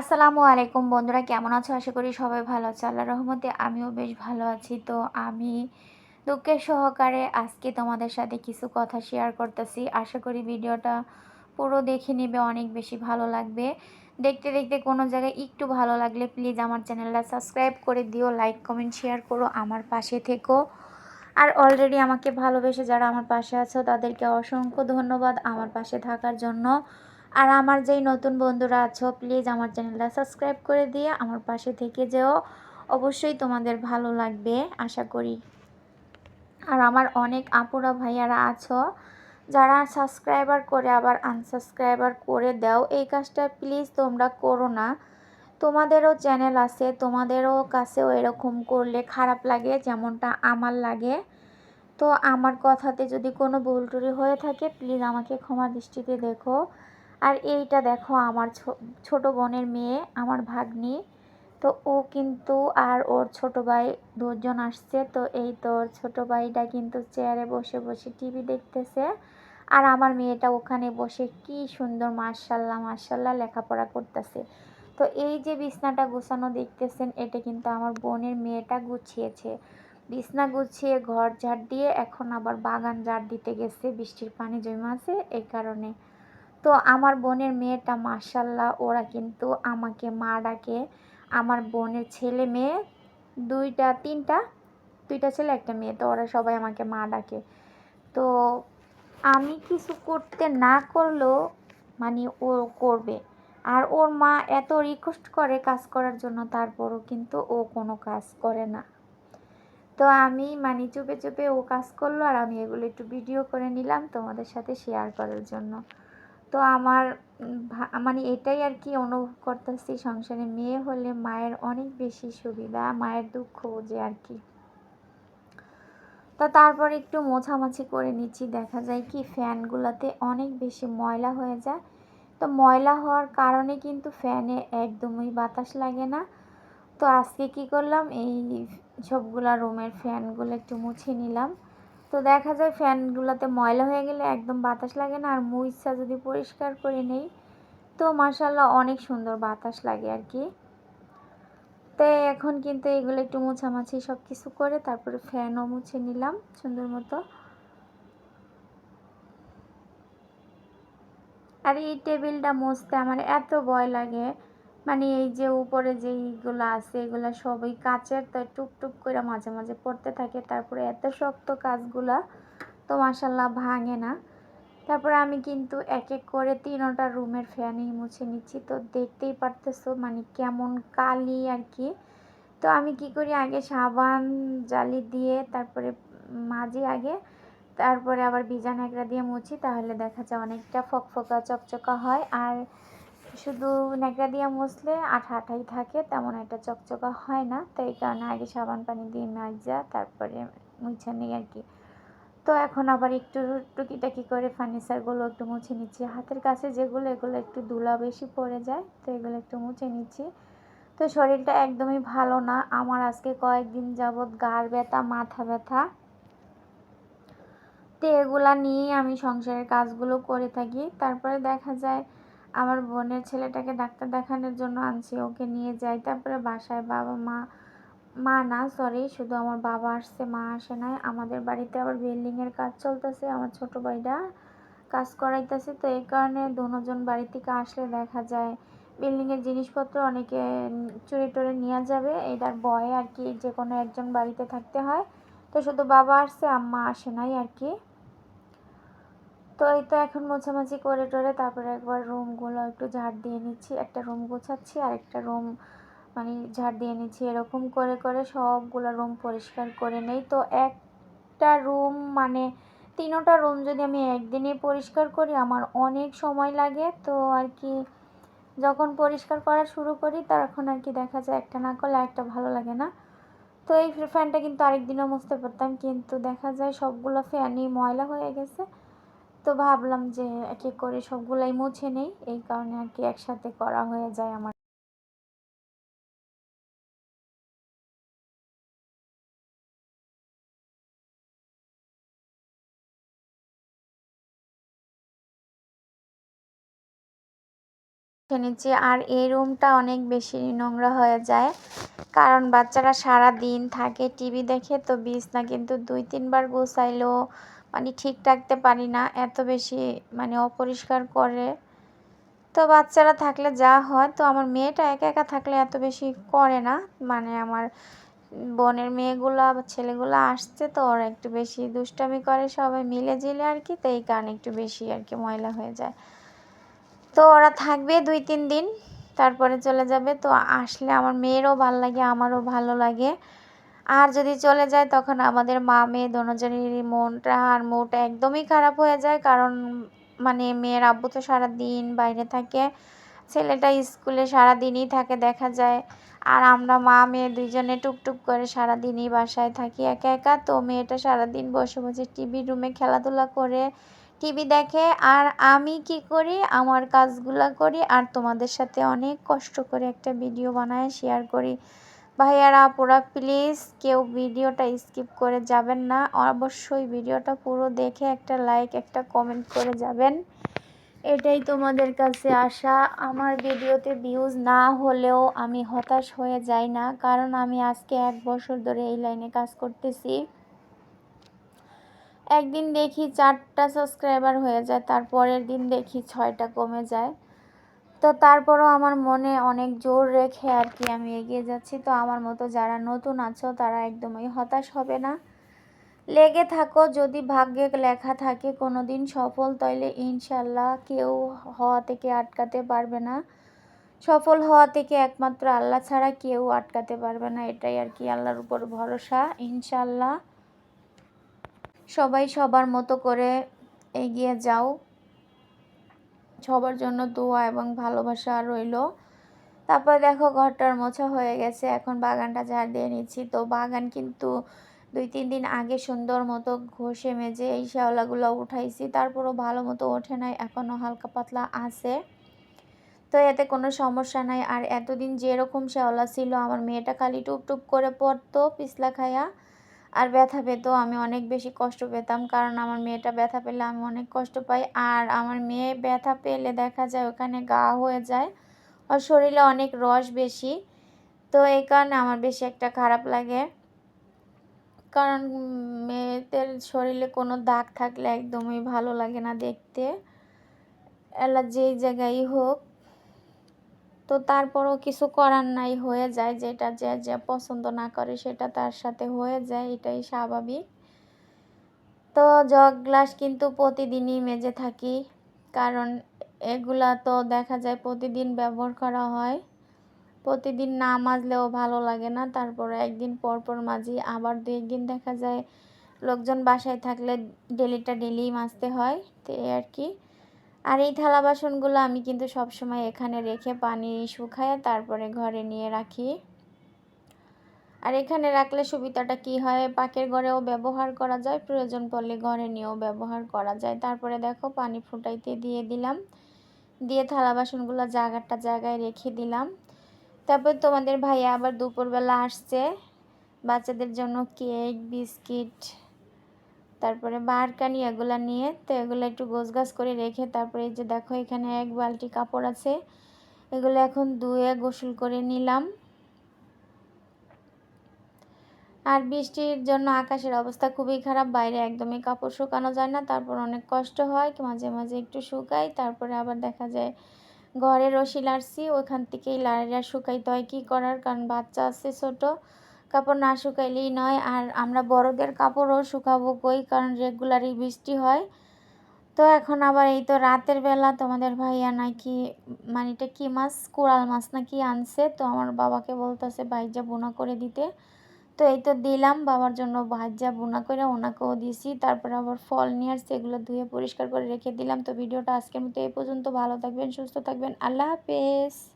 আসসালামু আলাইকুম বন্ধুরা, কেমন আছো? আশা করি সবাই ভালো আছে। আল্লাহ রহমতে আমিও বেশ ভালো আছি। তো আমি দুঃখের সহকারে আজকে তোমাদের সাথে কিছু কথা শেয়ার করতেছি। আশা করি ভিডিওটা পুরো দেখে নেবে, অনেক বেশি ভালো লাগবে। দেখতে দেখতে কোনো জায়গায় একটু ভালো লাগলে প্লিজ আমার চ্যানেলটা সাবস্ক্রাইব করে দিও লাইক কমেন্ট শেয়ার করো, আমার পাশে থেকো। আর অলরেডি আমাকে ভালোবেসে যারা আমার পাশে আছো, তাদেরকে অসংখ্য ধন্যবাদ আমার পাশে থাকার জন্য। আর আমার যেই নতুন বন্ধুরা আছো প্লিজ আমার চ্যানেলটা সাবস্ক্রাইব করে দিয়ে আমার পাশে থেকে যেও। অবশ্যই তোমাদের ভালো লাগবে, আশা করি। আর আমার অনেক আপুরা ভাইয়ারা আছো, যারা সাবস্ক্রাইবার করে আবার আনসাবস্ক্রাইবার করে দাও। এই কাজটা প্লিজ তোমরা করো না। তোমাদেরও চ্যানেল আছে, তোমাদেরও কাছেও এরকম করলে খারাপ লাগে, যেমনটা আমার লাগে। তো আমার কথাতে যদি কোনো ভুল টুরি হয়ে থাকে প্লিজ আমাকে ক্ষমা দৃষ্টিতে দেখো। আর এইটা দেখো আমার ছোট বোনের মেয়ে, আমার ভাগ্নি। তো ও কিন্তু আর ওর ছোট ভাই দুজন আসছে। তো এই তোর ছোট ভাইটা কিন্তু চেয়ারে বসে বসে টিভি দেখতেছে। আর আমার মেয়েটা ওখানে বসে কি সুন্দর মার্শাল্লাহ মার্শাল্লাহ লেখাপড়া করতেছে। তো এই যে বিছনাটা গুছানো দেখতেছেন, এটা কিন্তু আমার বোনের মেয়েটা গুছিয়েছে। বিছনা গুছিয়ে ঘর ঝাড় দিয়ে এখন আবার বাগান ঝাড় দিতে গেছে, বৃষ্টির পানি জমা আছে এই কারণে। তো আমার বোনের মেয়েটা মার্শাল্লাহ ওরা কিন্তু আমাকে মা ডাকে। আমার বোনের ছেলে মেয়ে, দুইটা, তিনটা, দুইটা ছেলে, একটা মেয়ে, তো ওরা সবাই আমাকে মা ডাকে। তো আমি কিছু করতে না করলেও মানে ও করবে। আর ওর মা এত রিকোয়েস্ট করে কাজ করার জন্য, তারপরও কিন্তু ও কোনো কাজ করে না। তো আমি মানে চুপে চুপে ও কাজ করল, আর আমি এগুলো একটু ভিডিও করে নিলাম তোমাদের সাথে শেয়ার করার জন্য। তো আমার মানে এটাই আর কি অনুভব করতেছি সংসারে। মেয়ে হলে মায়ের অনেক বেশি সুবিধা, মায়ের দুঃখ যে আর কি। তো তারপর একটু মোছামাছি করে নিচ্ছি। দেখা যায় কি ফ্যানগুলোতে অনেক বেশি ময়লা হয়ে যায়। তো ময়লা হওয়ার কারণে কিন্তু ফ্যানে একদমই বাতাস লাগে না। তো আজকে কি করলাম? এই সবগুলা রুমের ফ্যানগুলো একটু মুছে নিলাম। তো দেখা যায় ফ্যানগুলোতে ময়লা হয়ে গেলে একদম বাতাস লাগে না, আর মুইসা যদি পরিষ্কার করে নেই, তো মাসাল্লাহ অনেক সুন্দর বাতাস লাগে আর কি। তো এখন কিন্তু এগুলো একটু মোছামাছি সব কিছু করে তারপরে ফ্যানও মুছে নিলাম সুন্দর মতো। আর এই টেবিলটা মুছতে আমার এত ভয় লাগে। মানে এই যে উপরে যে এইগুলো আছে, এগুলো সবই কাচের তো টুকটুক করে মাঝে মাঝে পড়তে থাকে। তারপরে এত শক্ত কাজগুলা, তো মাসাল্লাহ ভাঙে না। তারপরে আমি কিন্তু এক এক করে তিনটা রুমের ফ্যানই মুছে নিচ্ছি। তো দেখতেই পারতেছো মানে কেমন কালি আর কি। তো আমি কি করি, আগে সাবান জালি দিয়ে তারপরে মাঝি আগে, তারপরে আবার বিজা ন্যাকড়া দিয়ে মুছি, তাহলে দেখা যায় অনেকটা ফকফকা, চকচকা হয়। আর শুধু ন্যাকড়া দিয়ে মুছলে আঠা আঠাই থাকে, তেমন একটা চকচকা হয় না। তো এই কারণে আগে সাবান পানি দিয়ে মাজা, তারপরে মুছে নিই আর কি। তো এখন আবার একটু টুকিটাকি করে ফার্নিচারগুলো একটু মুছে নিচ্ছি। হাতের কাছে যেগুলো, এগুলো একটু ধুলা বেশি পড়ে যায়, তো এগুলো একটু মুছে নিচ্ছি। তো শরীরটা একদমই ভালো না। আমার আজকে কয়েকদিন যাবৎ গার ব্যথা, মাথা ব্যথা। তো এগুলা নিয়েই আমি সংসারের কাজগুলো করে থাকি। তারপরে দেখা যায় আমার বোনের ছেলেটাকে ডাক্তার দেখানোর জন্য আনছি, ওকে নিয়ে যাই। তারপরে বাসায় বাবা, মা মা না সরি শুধু আমার বাবা আসছে, মা আসে নাই। আমাদের বাড়িতে আবার বিল্ডিংয়ের কাজ চলতেছে, আমার ছোট ভাইটা কাজ করাইতেছে। তো এই কারণে দুজন বাড়ি থেকে আসলে দেখা যায় বিল্ডিংয়ের জিনিসপত্র অনেকে চুরি টুরে নিয়ে যাবে। এটার ভয়ে আর কি, যে কোনো একজন বাড়িতে থাকতে হয়। তো শুধু বাবা আসছে, আম্মা আসে নাই আর কি। তো এই তো এখন মোছামাছি করে টোরে তারপরে একবার রুমগুলো একটু ঝাড় দিয়ে নিচ্ছি। একটা রুম গোছাচ্ছি আর একটা রুম মানে ঝাড় দিয়ে নিচ্ছি। এরকম করে করে সবগুলো রুম পরিষ্কার করে নেই। তো একটা রুম মানে তিনোটা রুম যদি আমি একদিনে পরিষ্কার করি আমার অনেক সময় লাগে। তো আর কি যখন পরিষ্কার করা শুরু করি তখন আর কি দেখা যায় একটা না করলে একটা ভালো লাগে না। তো এই ফ্যানটা কিন্তু আরেকদিনও মুছতে পারতাম। কিন্তু দেখা যায় সবগুলো ফ্যানই ময়লা হয়ে গেছে। তো ভাবলাম যে এক এক করে সবগুলাই মুছে নেই। এই কারণে আর কি একসাথে করা হয়ে যায় আমার। নিচ্ছি। আর এই রুমটা অনেক বেশি নোংরা হয়ে যায়। কারণ বাচ্চারা সারা দিন থাকে টিভি দেখে, তো বিছনা কিন্তু দুই তিনবার গোছাইলেও মানে ঠিক রাখতে পারি না, এত বেশি মানে অপরিষ্কার করে। তো বাচ্চারা থাকলে যা হয়, তো আমার মেয়েটা একা একা থাকলে এত বেশি করে না। মানে আমার বোনের মেয়েগুলো বা ছেলেগুলো আসছে তো ওরা একটু বেশি দুষ্টামি করে সবাই মিলে জিলে আর কি, তো এই কারণে একটু বেশি আর কি ময়লা হয়ে যায়। তো ওরা থাকবে দুই তিন দিন, তারপরে চলে যাবে। তো আসলে আমার মেয়েরও ভালো লাগে, আমারও ভালো লাগে। আর যদি চলে যায়, তখন আমাদের মা, মেয়ে দোনোজনেরই মনটা আর মুডটা একদমই খারাপ হয়ে যায়। কারণ মানে মেয়ের আব্বু তো সারাদিন বাইরে থাকে, ছেলেটা স্কুলে সারাদিনই থাকে দেখা যায়। আর আমরা মা, মেয়ে দুইজনে টুকটুক করে সারাদিনই বাসায় থাকি একা একা। তো মেয়েটা সারাদিন বসে বসে টিভি রুমে খেলাধুলা করে টিভি দেখে। আর আমি কি করি? আমার কাজগুলো করি। আর তোমাদের সাথে অনেক কষ্ট করে একটা ভিডিও বানায় শেয়ার করি। ভাইয়ারা আপুরা প্লিজ কেউ ভিডিওটা স্কিপ করে যাবেন না। অবশ্যই ভিডিওটা পুরো দেখে একটা লাইক, একটা কমেন্ট করে যাবেন। এটাই তোমাদের কাছে আসা আমার ভিডিওতে ভিউজ না হলেও আমি হতাশ হয়ে যাই না, কারণ আমি আজকে এক বছর ধরে এই লাইনে কাজ করতেছি। একদিন দেখি চারটা সাবস্ক্রাইবার হয়ে যায়, তারপরের দিন দেখি ছয়টা কমে যায়। তো তারপরও আমার মনে অনেক জোর রেখে আর কি আমি এগিয়ে যাচ্ছি। তো আমার মতো যারা নতুন আছো, তারা একদমই হতাশ হবে না। লেগে থাকো, যদি ভাগ্যে লেখা থাকে কোনো দিন সফল, তাইলে ইনশাল্লাহ কেউ হওয়া থেকে আটকাতে পারবে না। সফল হওয়া থেকে একমাত্র আল্লাহ ছাড়া কেউ আটকাতে পারবে না, এটাই আর কি আল্লাহর উপর ভরসা ইনশাল্লাহ সবাই সবার মতো করে এগিয়ে যাও। সবার জন্য দোয়া এবং ভালোবাসা রইল। তারপর দেখো ঘরটার মোছা হয়ে গেছে, এখন বাগানটা ঝাড় দিয়ে নিচ্ছি। তো বাগান কিন্তু দুই, তিন দিন আগে সুন্দর মতো ঘষে মেজে এই শ্যাওলাগুলো উঠাইছি। তারপরও ভালো মতো ওঠে নাই এখনও হালকা পাতলা আছে। তো এতে কোনো সমস্যা নাই। আর এতদিন যেরকম শ্যাওলা ছিল, আমার মেয়েটা খালি টুপ টুপ করে পড়তো পিছলা খাইয়া আর ব্যথা পেতো আমি অনেক বেশি কষ্ট পেতাম, কারণ আমার মেয়েটা ব্যথা পেলে আমি অনেক কষ্ট পাই। আর আমার মেয়ে ব্যথা পেলে দেখা যায় ওখানে গা হয়ে যায় আর শরীরে অনেক রস বেশি। তো এই কারণে আমার বেশি একটা খারাপ লাগে। কারণ মেয়েদের শরীরে কোনো দাগ থাকলে একদমই ভালো লাগে না দেখতে। এলা যেই জায়গায় হোক তো তারপরও কিছু করার নাই, হয়ে যায় যেটা যে যে পছন্দ না করে সেটা তার সাথে হয়ে যায়, এটাই স্বাভাবিক। তো জগ গ্লাস কিন্তু প্রতিদিনই মেজে থাকি, কারণ এগুলা তো দেখা যায় প্রতিদিন ব্যবহার করা হয়। প্রতিদিন না মাজলেও ভালো লাগে না, তারপরে একদিন পর পর মাজি, আবার দু একদিন দেখা যায় লোকজন বাসায় থাকলে ডেলিটা ডেলি মাজতে হয়, তো আর কি। আর এই থালা বাসনগুলো আমি কিন্তু সব সময় এখানে রেখে পানি শুকায় তারপরে ঘরে নিয়ে রাখি। আর এখানে রাখলে সুবিধাটা কি হয়? পাকের ঘরেও ব্যবহার করা যায়, প্রয়োজন পড়লে ঘরে নিয়েও ব্যবহার করা যায়। তারপরে দেখো পানি ফুটাইতে দিয়ে দিলাম। দিয়ে থালা বাসনগুলো জায়গাটা জায়গায় রেখে দিলাম। তারপর তোমাদের ভাইয়া আবার দুপুরবেলা আসছে। বাচ্চাদের জন্য কেক, বিস্কিট তারপরে বারকানি এগুলো নিয়ে, তো এগুলো একটু গোছ গাছ করে রেখে তারপরে যে দেখো এখানে এক বালতি কাপড় আছে, এগুলো এখন ধুয়ে গোসল করে নিলাম। আর বৃষ্টির জন্য আকাশের অবস্থা খুবই খারাপ, বাইরে একদমই কাপড় শুকানো যায় না, তারপর অনেক কষ্ট হয় মাঝে মাঝে একটু শুকাই, তারপরে আবার দেখা যায় ঘরে রশি লাড়ছি ওইখান থেকেই লাড়িয়া শুকাইতে হয় কী করার, কারণ বাচ্চা আছে ছোটো কাপড় না শুকাইলেই নয়। আর আমরা বড়দের কাপড়ও শুকাবো কই? কারণ রেগুলারই বৃষ্টি হয়। তো এখন আবার এই তো রাতের বেলা তোমাদের ভাইয়া নাকি মানে এটা কী মাছ? কোরাল মাছ নাকি আনছে। তো আমার বাবাকে বলতেছে ভাইজা বোনা করে দিতে। তো এই তো দিলাম, বাবার জন্য ভাজা বোনা করে ওনাকেও দিয়েছি তারপর আবার ফল নিয়ে আসছি, এগুলো ধুয়ে পরিষ্কার করে রেখে দিলাম। তো ভিডিওটা আজকের মতো এই পর্যন্ত। ভালো থাকবেন, সুস্থ থাকবেন। আল্লাহ হাফেজ।